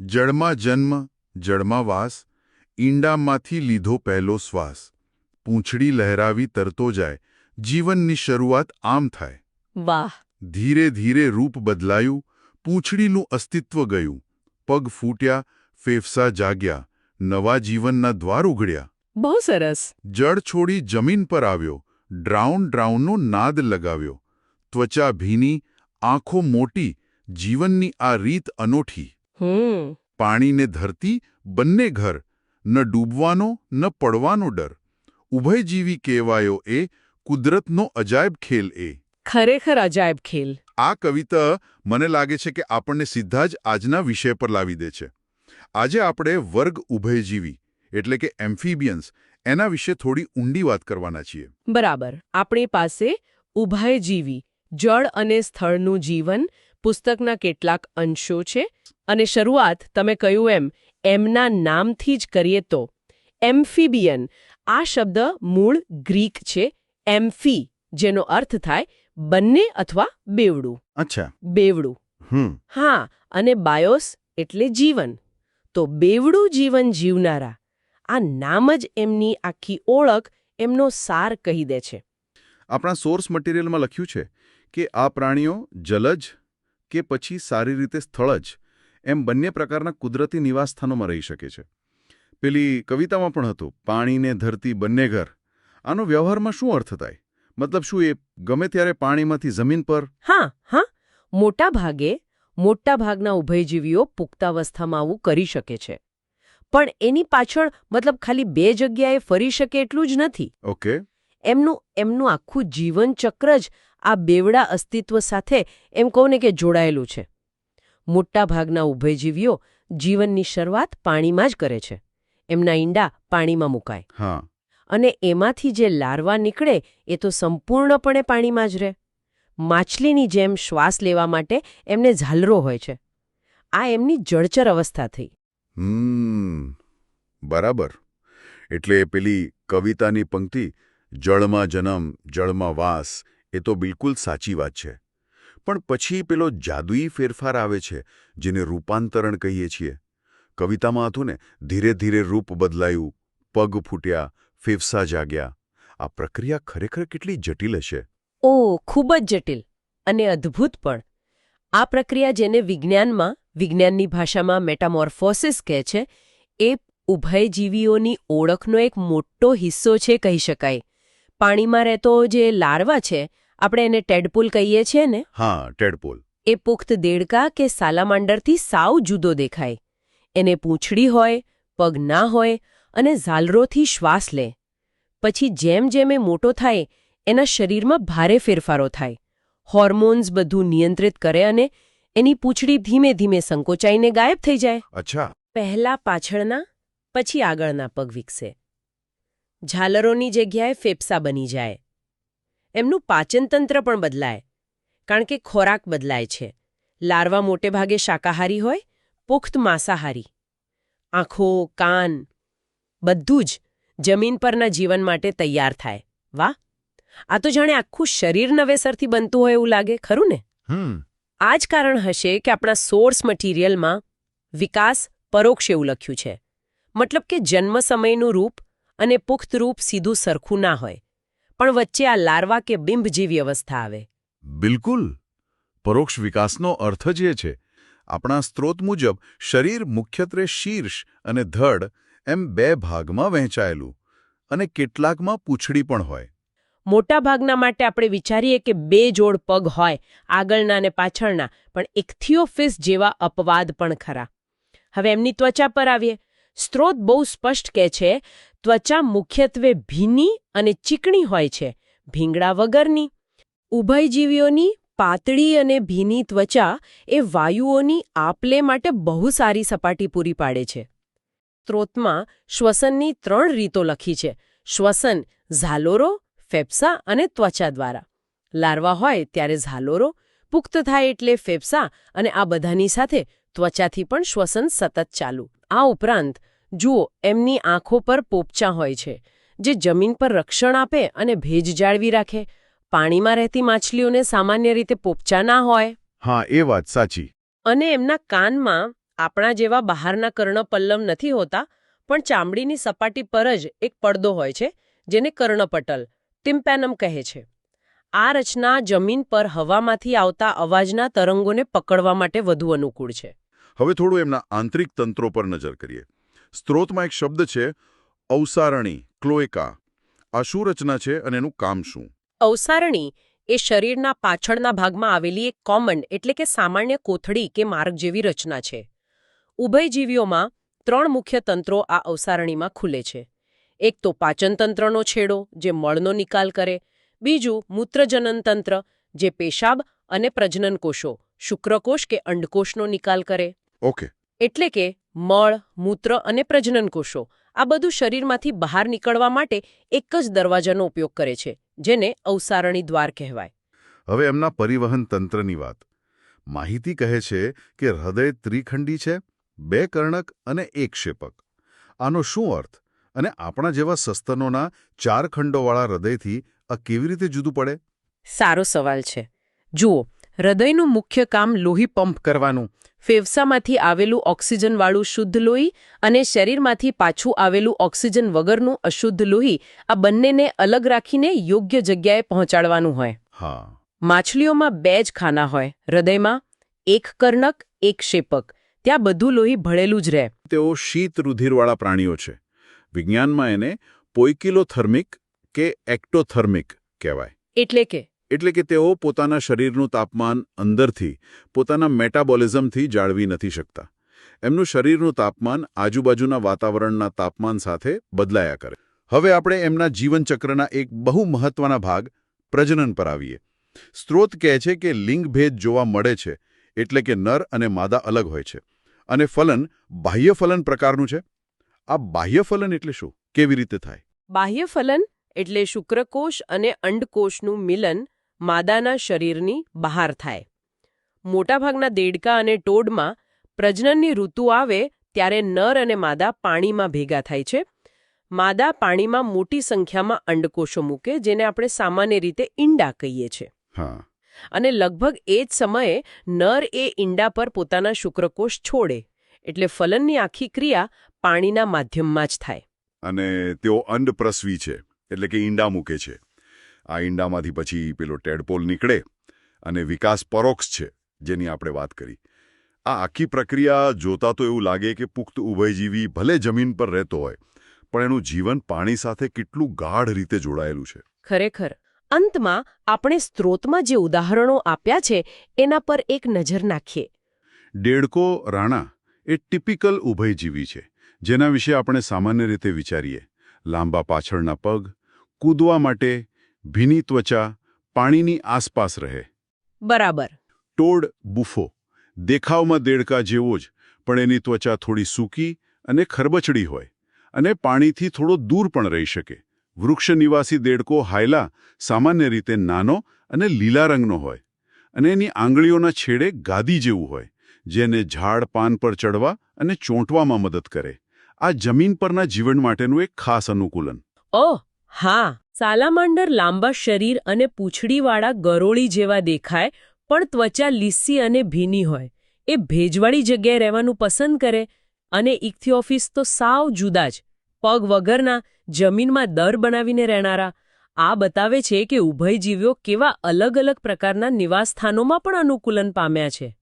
જળમાં જન્મ જળમાં વાસ ઈંડામાંથી લીધો પહેલો શ્વાસ. પૂંછડી લહેરાવી તરતો જાય જીવનની શરૂઆત આમ થાય. વાહ. ધીરે ધીરે રૂપ બદલાયું પૂંછડીનું અસ્તિત્વ ગયું. પગ ફૂટ્યા ફેફસા જાગ્યા નવા જીવનના દ્વાર ઉઘડ્યા. બહુ સરસ. જળ છોડી જમીન પર આવ્યો ડ્રાઉન ડ્રાઉનનો નાદ લગાવ્યો. ત્વચા ભીની આંખો મોટી જીવનની આ રીત અનોઠી. પાણીને ધરતી બંને ઘર ન ડૂબવાનો ન પડવાનો ડર. ઉભયજીવી કહેવાયો એ કુદરતનો અજાયબ ખેલ એ. ખરેખર અજાયબ ખેલ. આ કવિતા મને લાગે છે કે આપણને સીધા જ આજના વિષય પર લાવી દે છે. આજે આપણે વર્ગ ઉભયજીવી એટલે કે એમ્ફીબિયન્સ એના વિશે થોડી ઊંડી વાત કરવાના છીએ. બરાબર. આપણી પાસે ઉભયજીવી જળ અને સ્થળનું જીવન પુસ્તકના કેટલાક અંશો છે અને શરૂઆત તમે કહ્યું એમ એમના નામથી જ કરીએ તો. એમ્ફીબિયન આ શબ્દ મૂળ ગ્રીક છે એમ્ફી જેનો અર્થ થાય બંને અથવા બેવડું. અચ્છા. બેવડું. હા અને બાયોસ એટલે જીવન. તો બેવડું જીવન જીવનારા આ નામ જ એમની આખી ઓળખ એમનો સાર કહી દે છે. આપણા સોર્સ મટીરિયલમાં લખ્યું છે કે આ પ્રાણીઓ જલજ કે પછી સારી રીતે સ્થળ જ એમ બંને પ્રકારના કુદરતી નિવાસસ્થાનોમાં રહી શકે છે. પેલી કવિતામાં પણ હતું પાણીને ધરતી બંને ઘર. આનો વ્યવહારમાં શું અર્થ થાય? મતલબ શું એ ગમે ત્યારે પાણીમાંથી જમીન પર? હા હા. મોટા ભાગે મોટા ભાગના ઉભયજીવીઓ પુખ્તાવસ્થામાં આવું કરી શકે છે. પણ એની પાછળ મતલબ ખાલી બે જગ્યાએ ફરી શકે એટલું જ નથી. ઓકે. એમનું એમનું આખું જીવનચક્ર જ આ બેવડા અસ્તિત્વ સાથે એમ કહું ને કે જોડાયેલું છે. મોટા ભાગના ઉભયજીવીઓ જીવનની શરૂઆત પાણીમાં જ કરે છે. એમના ઈંડા પાણીમાં મુકાય. હા. અને એમાંથી જે લાર્વા નીકળે એ તો સંપૂર્ણપણે પાણીમાં જ રહે. માછલીની જેમ શ્વાસ લેવા માટે એમને ઝાલરો હોય છે. આ એમની જળચર અવસ્થા થઈ. બરાબર. એટલે પેલી કવિતાની પંક્તિ જળમાં જન્મ જળમાં વાસ એ તો બિલકુલ સાચી વાત છે. પણ પછી પેલો જાદુઈ ફેરફાર આવે છે, જેને રૂપાંતરણ કહીએ છીએ. કવિતામાં હતું ને, ધીરે ધીરે રૂપ બદલાયું, પગ ફૂટ્યા, ફેફસા જાગ્યા. આ પ્રક્રિયા ખરેખર કેટલી જટિલ હશે? ઓ, ખૂબ જ જટિલ અને અદ્ભુત પણ. આ પ્રક્રિયા જેને વિજ્ઞાનમાં, વિજ્ઞાનની ભાષામાં મેટામોર્ફોસિસ કહે છે, એ ઉભયજીવીઓની ઓળખનો એક મોટો હિસ્સો છે કહી શકાય. પાણીમાં રહેતો જે લાર્વા છે આપણે એને ટેડપુલ કહીએ છીએ ને? હા ટેડપુલ. એ પુખ્ત દેડકા કે સાલામાંડરથી સાવ જુદો દેખાય. એને પૂંછડી હોય પગ ના હોય અને ઝાલરોથી શ્વાસ લે. પછી જેમ જેમ એ મોટો થાય એના શરીરમાં ભારે ફેરફારો થાય. હોર્મોન્સ બધું નિયંત્રિત કરે અને એની પૂંછડી ધીમે ધીમે સંકોચાઈને ગાયબ થઈ જાય. અચ્છા. પહેલા પાછળના પછી આગળના પગ વિકસે. ઝાલરોની જગ્યાએ ફેફસા બની જાય. એમનું પાચનતંત્ર પણ બદલાય. કારણ કે ખોરાક બદલાય છે. લાર્વા મોટે ભાગે શાકાહારી હોય પુખ્ત માંસાહારી. આંખો કાન બધું જ જમીન પરના જીવન માટે તૈયાર થાય. વાહ! આ તો જાણે આખું શરીર નવેસરથી બનતું હોય એવું લાગે ખરું ને? આ જ કારણ હશે કે આપણા સોર્સ મટીરિયલમાં વિકાસ પરોક્ષ એવું લખ્યું છે. મતલબ કે જન્મ સમયનું રૂપ અને પુખ્ત રૂપ સીધું સરખું ના હોય. પણ વચ્ચે આ લાર્વા કે બિંબ જેવી અવસ્થા આવે. બિલકુલ. પરોક્ષ વિકાસનો અર્થ જ એ છે. આપણા સ્ત્રોત મુજબ શરીર મુખ્યત્વે શીર્ષ અને ધડ એમ બે ભાગમાં વહેંચાયેલું અને કેટલાકમાં પૂંછડી પણ હોય. મોટાભાગના માટે આપણે વિચારીએ કે બે જોડ પગ હોય આગળના અને પાછળના પણ ઇક્થિયોફિસ જેવા અપવાદ પણ ખરા. હવે એમની ત્વચા પર આવીએ. સ્ત્રોત બહુ સ્પષ્ટ કહે છે ત્વચા મુખ્યત્વે ભીની અને ચીકણી હોય છે ભીંગડા વગરની. ઉભયજીવીઓની પાતળી અને ભીની ત્વચા એ વાયુઓની આપલે માટે બહુ સારી સપાટી પૂરી પાડે છે. સ્ત્રોતમાં શ્વસનની ત્રણ રીતો લખી છે, શ્વસન ઝાલોરો, ફેફસા અને ત્વચા દ્વારા. લાર્વા હોય ત્યારે ઝાલોરો પુખ્ત થાય એટલે ફેફસા અને આ બધાની સાથે ત્વચાથી પણ શ્વસન સતત ચાલુ. આ ઉપરાંત જુઓ એમની આંખો પર પોપચા હોય છે જે જમીન પર રક્ષણ આપે અને ભેજ જાળવી રાખે. પાણીમાં રહેતી માછલીઓને સામાન્ય રીતે પોપચા ના હોય. હા એ વાત સાચી. અને એમના કાનમાં આપણા જેવા બહારના કર્ણપલ્લમ નથી હોતા પણ ચામડીની સપાટી પર જ એક પડદો હોય છે જેને કર્ણપટલ ટિમ્પેનમ કહે છે. આ રચના જમીન પર હવામાંથી આવતા અવાજના તરંગોને પકડવા માટે વધુ અનુકૂળ છે. હવે થોડું એમના આંતરિક તંત્રો પર નજર કરીએ. સ્ત્રોતમાં એક શબ્દ છે અવસારણી ક્લોએકા. આ શું રચના છે અને એનું કામ શું? અવસારણી એ શરીરના પાછળના ભાગમાં આવેલી એક કોમન એટલે કે સામાન્ય કોથળી કે માર્ગ જેવી રચના છે. ઉભયજીવીઓમાં ત્રણ મુખ્ય તંત્રો આ અવસારણીમાં ખુલે છે. એક તો પાચનતંત્રનો છેડો જે મળનો નિકાલ કરે. બીજું મૂત્રજનન તંત્ર જે પેશાબ અને પ્રજનન કોષો શુક્રકોષ કે અંડકોષનો નિકાલ કરે. ઓકે. એટલે કે મળ મૂત્ર અને પ્રજનન કોષો આ બધું શરીરમાંથી બહાર નીકળવા માટે એક જ દરવાજાનો ઉપયોગ કરે છે જેને અવસારણી દ્વાર કહેવાય. હવે એમના પરિવહન તંત્રની વાત. માહિતી કહે છે કે હૃદય ત્રિખંડી છે બે કર્ણક અને એક શેપક. આનો શું અર્થ? અને આપણા જેવા સસ્તનોના ચાર ખંડોવાળા હૃદયથી આ કેવી રીતે જુદું પડે? સારો સવાલ છે. જુઓ હૃદયનું મુખ્ય કામ લોહી પંપ કરવાનું. ફેફસામાંથી આવેલું ઓક્સિજનવાળું શુદ્ધ લોહી અને શરીરમાંથી પાછું આવેલું ઓક્સિજન વગરનું અશુદ્ધ લોહી આ બંનેને અલગ રાખીને યોગ્ય જગ્યાએ પહોંચાડવાનું હોય. હા. માછલીઓમાં બે જ ખાના હોય. હૃદયમાં એક કર્ણક એક શેપક. ત્યાં બધું લોહી ભળેલું જ રહે. તેઓ શીત રુધિરવાળા પ્રાણીઓ છે. વિજ્ઞાનમાં એને પોઇકિલોથર્મિક કે એક્ટોથર્મિક કહેવાય. એટલે કે એટલે કે તેઓ પોતાના શરીરનું તાપમાન અંદરથી, પોતાના મેટાબોલિઝમથી જાળવી નથી શકતા. એમનું શરીરનું તાપમાન આજુબાજુના વાતાવરણના તાપમાન સાથે બદલાયા કરે. હવે આપણે એમના જીવનચક્રના એક બહુ મહત્વના ભાગ, પ્રજનન પર આવીએ. સ્ત્રોત કહે છે કે લિંગભેદ જોવા મળે છે, એટલે કે નર અને માદા અલગ હોય છે. અને ફલન બાહ્ય ફલન પ્રકારનું છે? આ બાહ્ય ફલન એટલે શું? કેવી રીતે થાય? બાહ્ય ફલન એટલે શુક્રકોષ અને અંડકોષનું મિલન માદાના શરીરની બહાર થાય. મોટાભાગના દેડકા અને ટોડમાં પ્રજનનની ઋતુ આવે ત્યારે નર અને માદા પાણીમાં ભેગા થાય છે. માદા પાણીમાં મોટી સંખ્યામાં અંડકોષો મૂકે જેને આપણે સામાન્ય રીતે ઈંડા કહીએ છીએ. હા. અને લગભગ એ જ સમયે નર એ ઈંડા પર પોતાના શુક્રકોષ છોડે એટલે ફલનની આખી ક્રિયા પાણીના માધ્યમમાં જ થાય. અને તેઓ અંડપ્રસવી છે એટલે કે ઈંડા મૂકે છે. આ ઈંડામાંથી પછી પેલો ટેડપોલ નીકળે અને વિકાસ પરોક્ષ છે જેની આપણે વાત કરી. આ આખી પ્રક્રિયા જોતા તો એવું લાગે કે પુખ્ત ઉભયજીવી ભલે જમીન પર રહેતો હોય પણ એનું જીવન પાણી સાથે કેટલું ગાઢ રીતે જોડાયેલું છે. ખરેખર. અંતમાં આપણે સ્ત્રોતમાં જે ઉદાહરણો આપ્યા છે એના પર એક નજર નાખીએ. ડેડકો રાણા એ ટિપિકલ ઉભયજીવી છે જેના વિશે આપણે સામાન્ય રીતે વિચારીએ. લાંબા પાછળના પગ કૂદવા માટે ભીની ત્વચા પાણીની આસપાસ રહે. બરાબર. ટોડ બુફો દેખાવમાં દેડકા જેવો જ પણ એની ત્વચા થોડી સૂકી અને ખરબચડી હોય અને પાણીથી થોડો દૂર પણ રહી શકે. વૃક્ષ નિવાસી દેડકો હાયલા સામાન્ય રીતે નાનો અને લીલા રંગનો હોય અને એની આંગળીઓના છેડે ગાદી જેવું હોય જેને ઝાડ પાન પર ચડવા અને ચોંટવામાં મદદ કરે. આ જમીન પરના જીવન માટેનું એક ખાસ અનુકૂલન. ઓહ હા, સાલામાંડર લાંબા શરીર અને પૂંછડીવાળા ગરોળી જેવા દેખાય, પણ ત્વચા લીસી અને ભીની હોય. એ ભેજવાળી જગ્યાએ રહેવાનું પસંદ કરે અને ઇક્થિઓફિસ તો સાવ જુદા જ. પગ વગરના, જમીનમાં દર બનાવીને રહેનારા. આ બતાવે છે કે ઉભયજીવીઓ કેવા અલગ અલગ પ્રકારના નિવાસસ્થાનોમાં પણ અનુકૂલન પામ્યા છે.